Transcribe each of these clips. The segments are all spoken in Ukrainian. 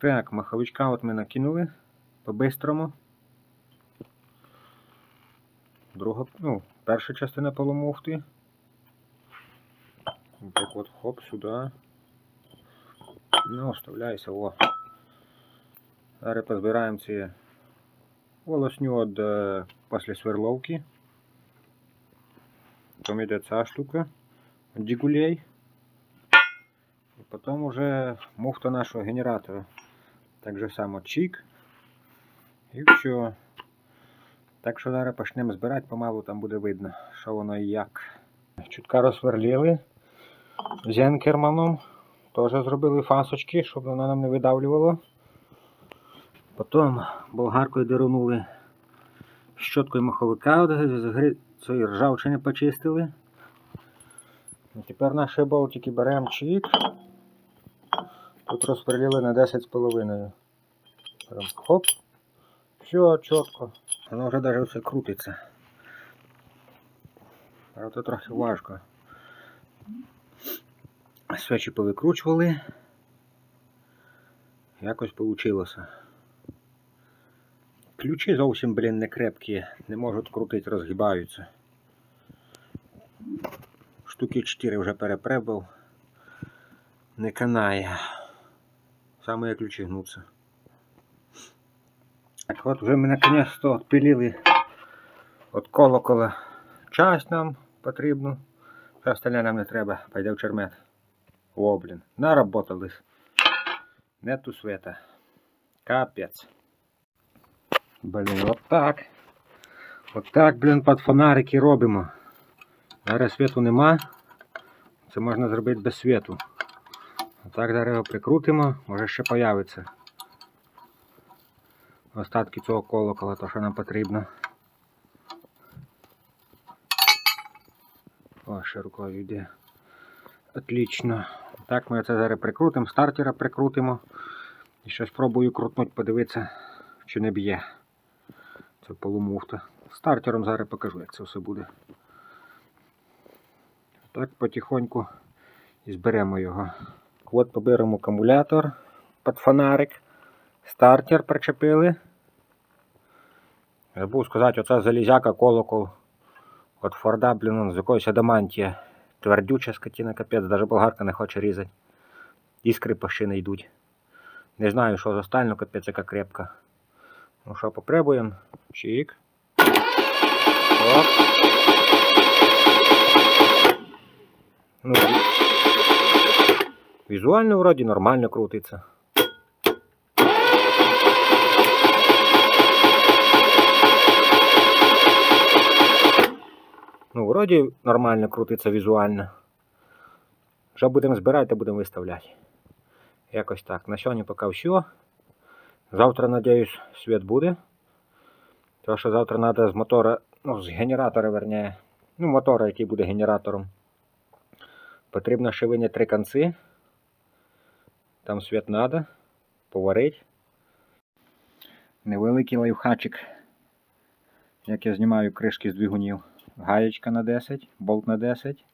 Так, маховичка от ми накинули по-бистрому. Друга, ну, перша частина полумуфти. Так от хоп, сюди. Ну, вставляйся, о. Зараз позбираємо ці волосню від е, після сверловки. Потім йде ця штука дігулей. І потім вже муфта нашого генератора. Так само чик. І все. Так що зараз почнемо збирати, помалу там буде видно, що воно і як. Чутка розсверлили зенкерманом. Теж зробили фасочки, щоб воно нам не видавлювало. Потім болгаркою дерунули щоткою маховика, з цієї ржавчини почистили. І тепер наші болтики беремо чик. Тут розподілили на 10,5. Прям хоп. Все чітко. Воно вже навіть все крутиться. Правда, трохи важко. Свечі повикручували. Якось вийшло. Ключі зовсім, блін, не крепкі, не можуть крутити, розгибаються. Штуки 4 вже перепребав. Не канає. Саме як ключі гнуться. Так от вже ми наконец-то відпилили від колокола часть нам потрібну. Все остальне нам не треба. Пойде в чермет. О, блін. Наработались. Нету света. Капець. Блін, от так. От так, блін, під фонарики робимо. Зараз світу нема. Це можна зробити без світу. Отак його прикрутимо, може ще появиться. Остатки цього колокола, то що нам потрібно. О, ще рукою йде. Отлично. Так, ми це зараз прикрутимо, стартера прикрутимо. І ще спробую крутнути, подивитися, чи не б'є. Це полумуфта. Стартером зараз покажу, як це все буде. Так, потихоньку і зберемо його. От поберемо акумулятор під фонарик. Стартер причепили. Забув сказати, оця залізяка колокол від Форда, блін, з якоїсь адамантія. Твердюча скотина, капець, навіть болгарка не хоче різати. Іскри не йдуть. Не знаю, що за сталь, ну капець, яка крепка. Ну що, попробуємо. Чик. Оп. Ну, візуально вроді нормально крутиться. Ну, вроді нормально крутиться візуально. Що будемо збирати, то будемо виставляти. Якось так. На сьогодні поки все. Завтра, надіюсь, світ буде. Тому що завтра треба з мотора, ну, з генератора, верніше, ну, мотора, який буде генератором. Потрібно ще виняти три конці. Там світ треба. Поварити. Невеликий лайфхачик. Як я знімаю кришки з двигунів. Гаєчка на 10, болт на 10.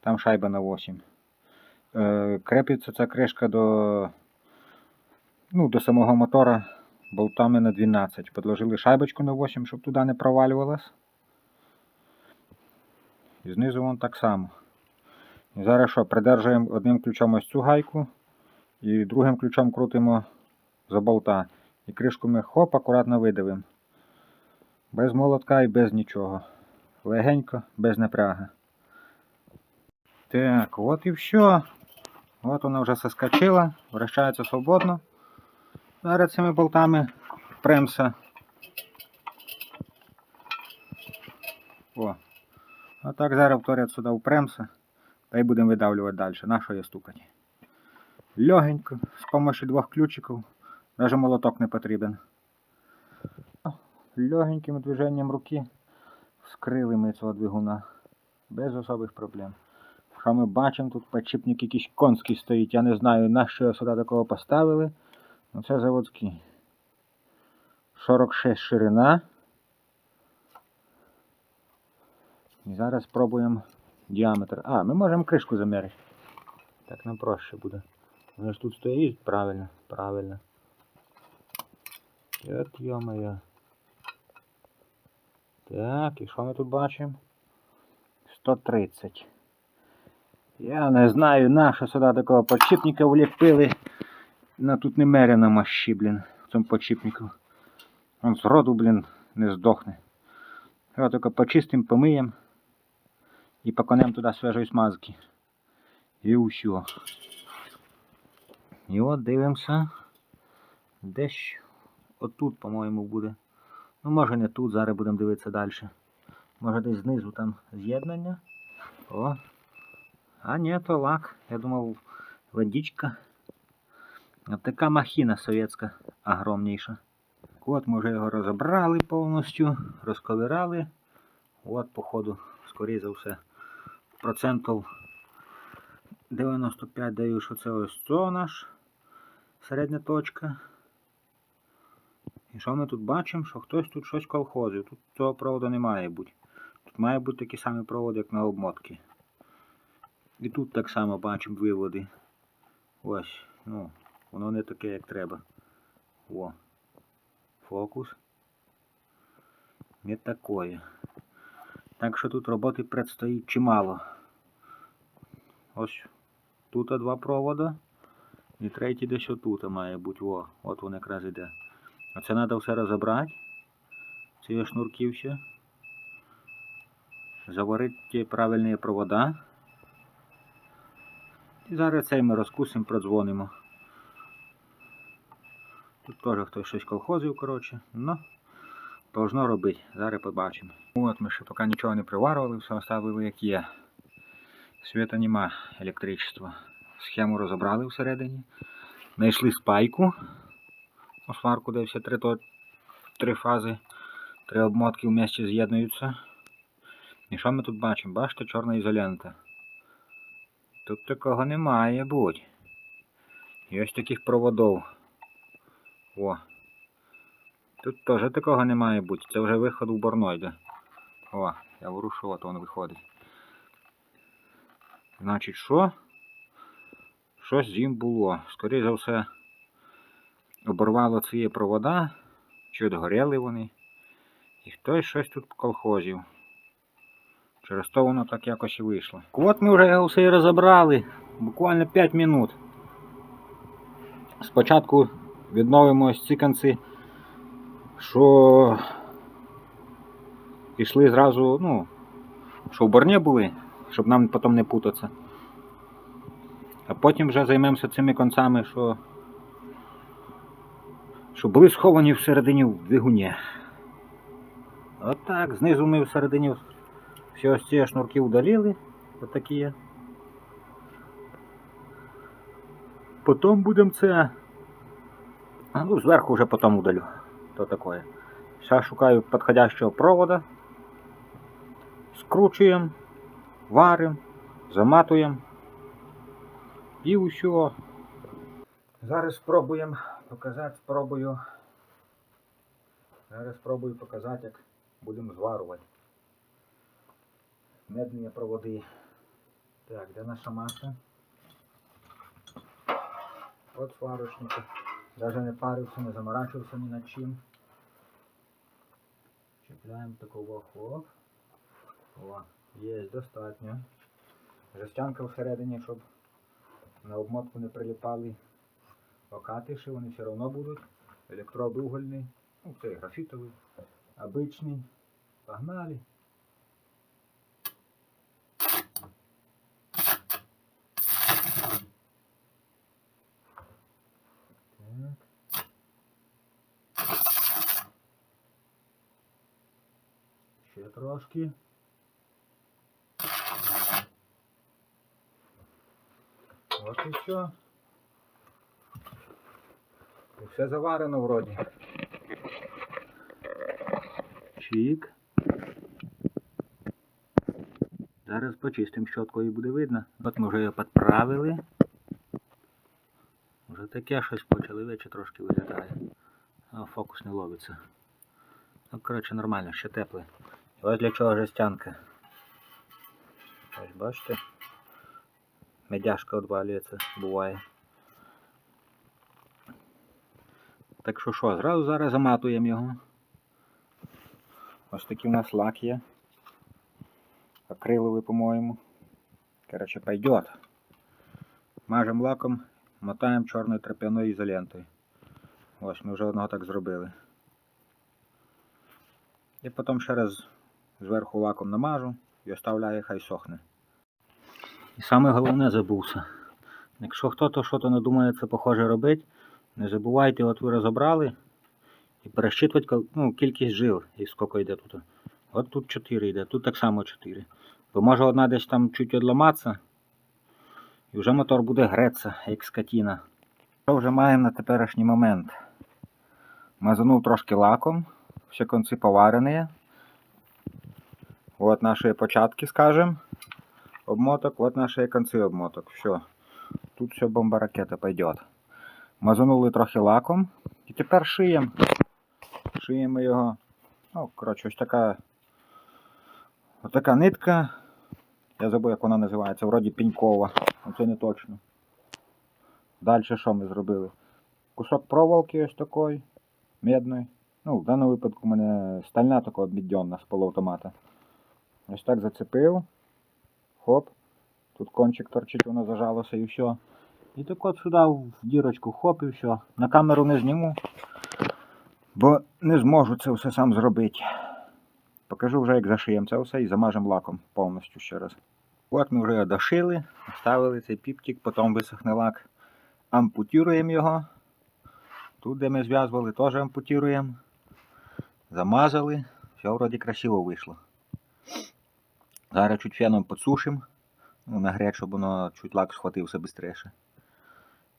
Там шайба на 8. Е, крепиться ця кришка до, ну, до самого мотора болтами на 12. Подложили шайбочку на 8, щоб туди не провалювалась. І знизу вон так само. І зараз що, придержуємо одним ключом ось цю гайку і другим ключом крутимо за болта. І кришку ми хоп, акуратно видавимо. Без молотка і без нічого. Легенько, без напряга. Так, от і все. От вона вже соскочила, вращається свободно. Зараз цими болтами премся. О. А так зараз вторят сюди впремся. Та й будемо видавлювати далі. На що я стукати? Легенько, з допомогою двох ключиків. Навіть молоток не потрібен. Легеньким движенням руки вскрили ми цього двигуна. Без особих проблем. Що ми бачимо, тут підшипник якийсь конський стоїть. Я не знаю, на що сюди такого поставили. Ну це заводський. 46 ширина. І зараз спробуємо діаметр. А, ми можемо кришку заміряти. Так нам проще буде. Вони ж тут стоїть правильно, правильно. От йо-моє. Так, і що ми тут бачимо? 130. Я не знаю, на що сюди такого подшипника вліпили. На тут немерено мощі, блін, в цьому подшипнику. Он зроду, блін, не здохне. Його тільки почистим, помиємо і поконем туди свіжої смазки. І усьо. І от дивимося. Десь отут, по-моєму, буде. Ну, може не тут, зараз будемо дивитися далі. Може десь знизу там з'єднання. О. А ні, то лак. Я думав, водичка. От така махіна совєтська, огромніша. От ми вже його розібрали повністю, розковирали. От, походу, скоріше за все, процентів 95 даю, що це ось це наш середня точка. І що ми тут бачимо? Що хтось тут щось колхозив. Тут цього проводу не має бути. Тут має бути такий самий провод, як на обмотки. І тут так само бачимо виводи. Ось, ну, воно не таке, як треба. О. Фокус. Не такое. Так що тут роботи предстоїть чимало. Ось тут два провода. І третій десь отут має бути. О, от він якраз іде. Оце треба все розібрати. Ці шнурки все. Заварити правильні провода. І зараз цей ми розкусимо, продзвонимо. Тут теж хтось щось колхозив, коротше. Ну, должно робити. Зараз побачимо. От ми ще поки нічого не приварювали, все оставили як є. Світа нема електричества. Схему розібрали всередині. Знайшли спайку. У сварку, де всі три, то, три фази, три обмотки вместе з'єднуються. І що ми тут бачимо? Бачите, чорна ізолента. Тут такого не має бути. Ось таких проводов. О. Тут теж такого не має бути. Це вже виход у борнойде. О, я ворушу, от він виходить. Значить, що? Щось ним було. Скоріше за все, оборвало ці провода, чи горіли вони. І хтось щось тут колхозів. Через то воно так якось і вийшло. От ми вже його все і розібрали. Буквально 5 минут. Спочатку відновимо ось ці конці, що пішли зразу, ну, що в борні були, щоб нам потім не путатися. А потім вже займемося цими концами, що, що були сховані всередині в двигуні. Отак, знизу ми всередині всі ось ці шнурки удалили. Отакі. Потім будемо це. А, ну, зверху вже потім удалю. То таке. Зараз шукаю підходящого провода. Скручуємо, варимо, заматуємо. І усе. Зараз спробуємо показати, спробую. Зараз спробую показати, як будемо зварувати. Медні проводи. Так, де наша маса? От сварочник. Даже не парився, не заморачився ні над чим. Чіпляємо такого хоп. О, є, достатньо. Жестянка всередині, щоб на обмотку не прилипали окатиші, вони все одно будуть. Електрод угольний, ну цей графітовий, обичний. Погнали. Ще трошки. От і все. І все заварено вроді. Чик. Зараз почистимо щоткою і буде видно. От ми вже його підправили. Вже таке щось почали вече трошки виглядає. А фокус не ловиться. Ну, коротше, нормально, ще тепле. Ось для чого жестянка. Ось бачите? Медяшка відвалюється, буває. Так що що, зразу зараз заматуємо його. Ось такий у нас лак є. Акриловий, по-моєму. Короче, пойдет. Мажем лаком, мотаємо чорною трап'яною ізолентою. Ось, ми вже одного так зробили. І потім ще раз зверху лаком намажу і оставляю, хай сохне. І саме головне забувся. Якщо хтось щось надумає це похоже робити, не забувайте, от ви розібрали і пересчитувати ну, кількість жил і скільки йде тут. От тут 4 йде, тут так само 4. Бо може одна десь там чуть відламатися, і вже мотор буде греться, як скотіна. Що вже маємо на теперішній момент? Мазанув трошки лаком, всі конці поварені. От наші початки, скажем, обмоток, от наші конці обмоток. Все. Тут все бомба ракета пойдет. Мазанули трохи лаком. І тепер шиємо. Шиємо його. Ну, коротше, ось така. Ось така нитка. Я забув, як вона називається, вроді пінькова. Оце не точно. Далі що ми зробили? Кусок проволоки ось такої, медної. Ну, в даному випадку у мене стальна така обмідьонна з полуавтомата. Ось так зацепив. Хоп. Тут кончик торчить, воно зажалося і все. І так от сюди в дірочку хоп і все. На камеру не зніму, бо не зможу це все сам зробити. Покажу вже, як зашиємо це все і замажемо лаком повністю ще раз. От ми вже його дошили, ставили цей піптик, потім висохне лак. Ампутіруємо його. Тут, де ми зв'язували, теж ампутіруємо. Замазали. Все вроді красиво вийшло. Зараз чуть феном підсушимо. Ну, нагреть, щоб воно чуть лак схватився швидше.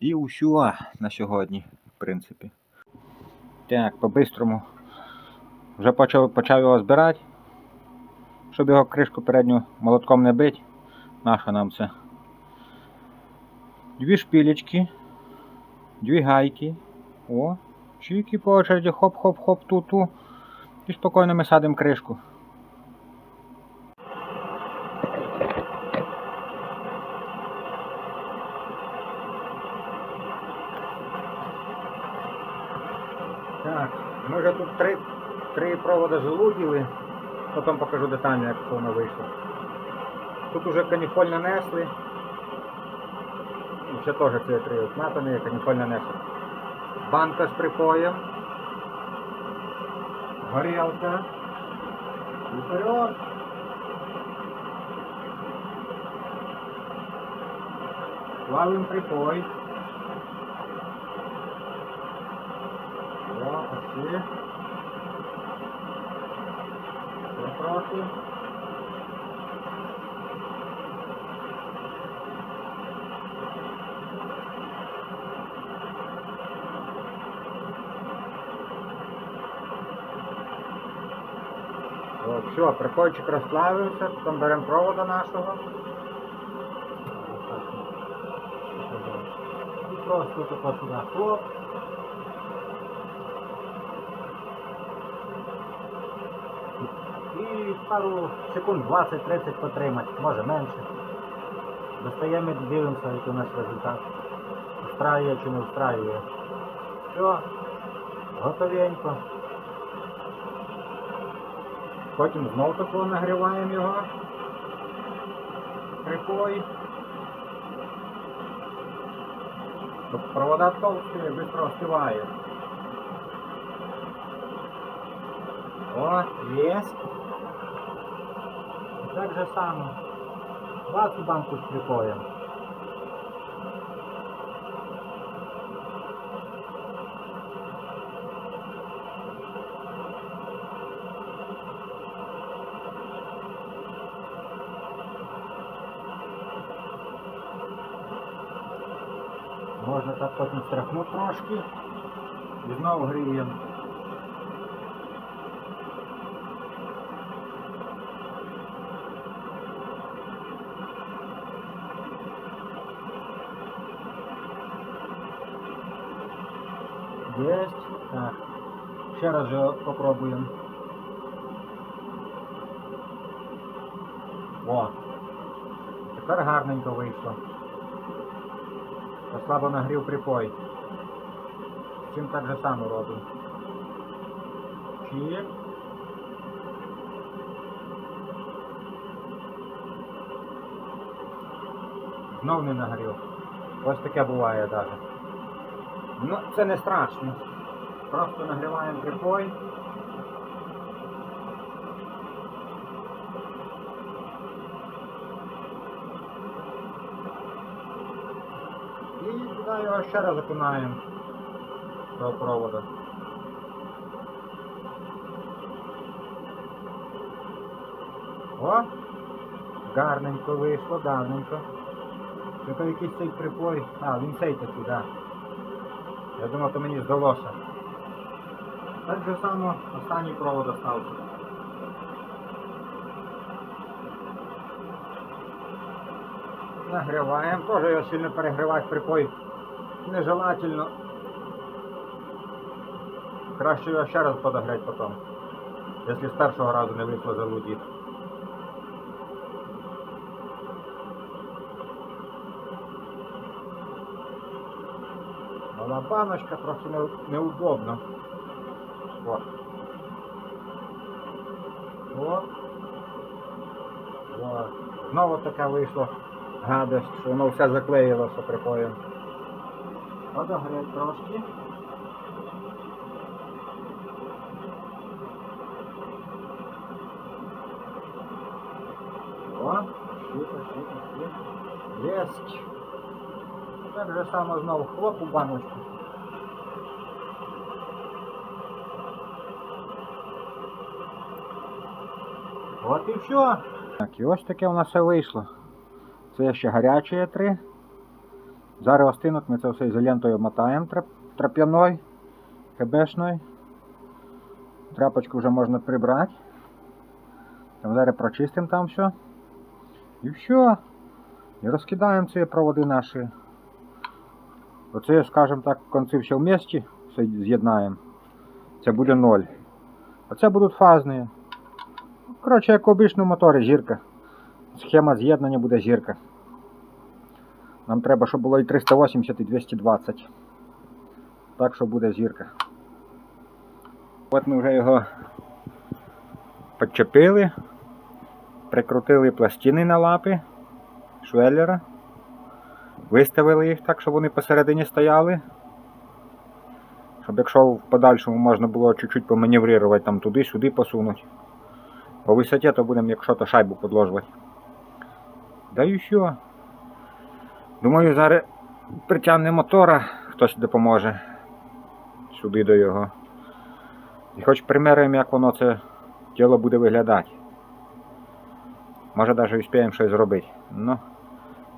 І усю на сьогодні, в принципі. Так, по-бистрому. Вже почав, почав його збирати. Щоб його кришку передню молотком не бити. Наша нам це. Дві шпілечки. Дві гайки. О, чики по очереді, хоп-хоп-хоп, ту-ту. І спокійно ми садимо кришку. Так, ми вже тут три, три проводи залуділи. Потім покажу детально, як воно вийшло. Тут уже каніфоль нанесли. Ще теж ці три отматані, каніфоль нанесли. Банка з припоєм. Горілка. І вперед. Плавим припой. О, пошли. Вопросы? От, все, прикольчик розплавився, потім беремо провода нашого. І просто тако сюди хлоп. І пару секунд 20-30 потримати, може менше. Достаємо і дивимося, який у нас результат. Встраює чи не встраює. Все, готовенько. Потім знов такого нагріваємо його. Тобто провода толсті, швидко остиває. О, есть. Так же само. Бацу банку з припоєм. Можна так трошки. І знову гріємо. Есть. Так. Ще раз же попробуємо. О. Тепер гарненько вийшло. Послабо нагрів припой. Цим так же само робимо. Чик. Знов не нагрів. Ось таке буває навіть. Ну, це не страшно. Просто нагріваємо припой. І його ще раз окунаємо до проводу. О! Гарненько вийшло, гарненько. То якийсь цей припой. А, він цей такий, так. Да. Я думав, то мені здалося. Так же само останній провод остався. Нагріваємо. Теж його сильно перегрівати припой нежелательно. Краще його ще раз подогреть потім. Якщо з першого разу не вийшло залудіти. Мала баночка трохи не- неудобно. О. О. О. Знову таке вийшло гадость, що воно все заклеїлося припоєм. Подогреть трошки. О, щита, щита, щита. Єсть. Так же само знову хлоп у баночку. От і все. Так, і ось таке у нас все вийшло. Це ще гаряче три. Зараз остинуть, ми це все ізолентою мотаємо трап'яною, ХБшною. Тряпочку вже можна прибрати. Там зараз прочистимо там все. І все. І розкидаємо ці проводи наші. Оце, скажімо так, в конці все в місті, все з'єднаємо. Це буде ноль. А це будуть фазні. Коротше, як обичному моторі зірка. Схема з'єднання буде зірка. Нам треба, щоб було і 380, і 220. Так що буде зірка. От ми вже його підчепили, прикрутили пластини на лапи швеллера. Виставили їх так, щоб вони посередині стояли. Щоб якщо в подальшому можна було чуть-чуть поманеврувати там туди-сюди посунути. По висоті то будемо, якщо то шайбу подложувати. Да і що? Думаю, зараз притягне мотора, хтось допоможе сюди до його. І хоч примеримо, як воно це тіло буде виглядати. Може навіть успіємо щось зробити. Ну,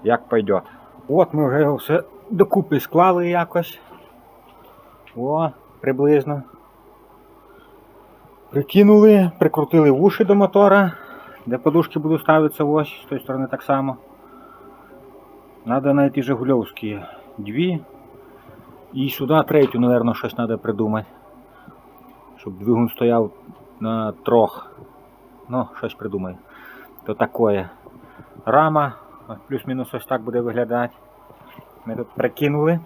як пойдет. От ми вже його все докупи склали якось. О, приблизно. Прикинули, прикрутили вуші до мотора, де подушки будуть ставитися ось, з тої сторони так само. Надо знайти Жигульовські дві. І сюди третю, мабуть, щось треба придумати. Щоб двигун стояв на трьох. Ну, щось придумаю. То таке. Рама, плюс-мінус ось так буде виглядати. Ми тут прикинули.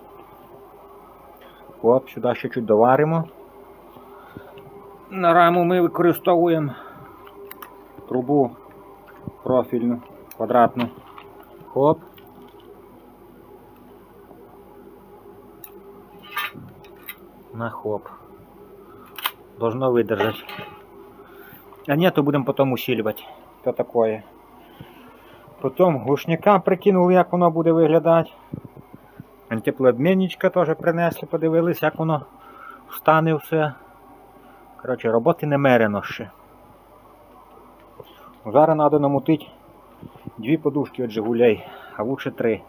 Оп, сюди ще чуть доваримо. На раму ми використовуємо трубу профільну, квадратну. Хоп. На хоп. Должно выдержать. А нет, то будемо потім усилювати. То такое. Потім глушника прикинули, як воно буде виглядати. Теплообмінничка теж принесли, подивились, як воно встане все. Коротше, роботи немерено ще. Зараз треба намутити дві подушки від Жигулей, а лучше три.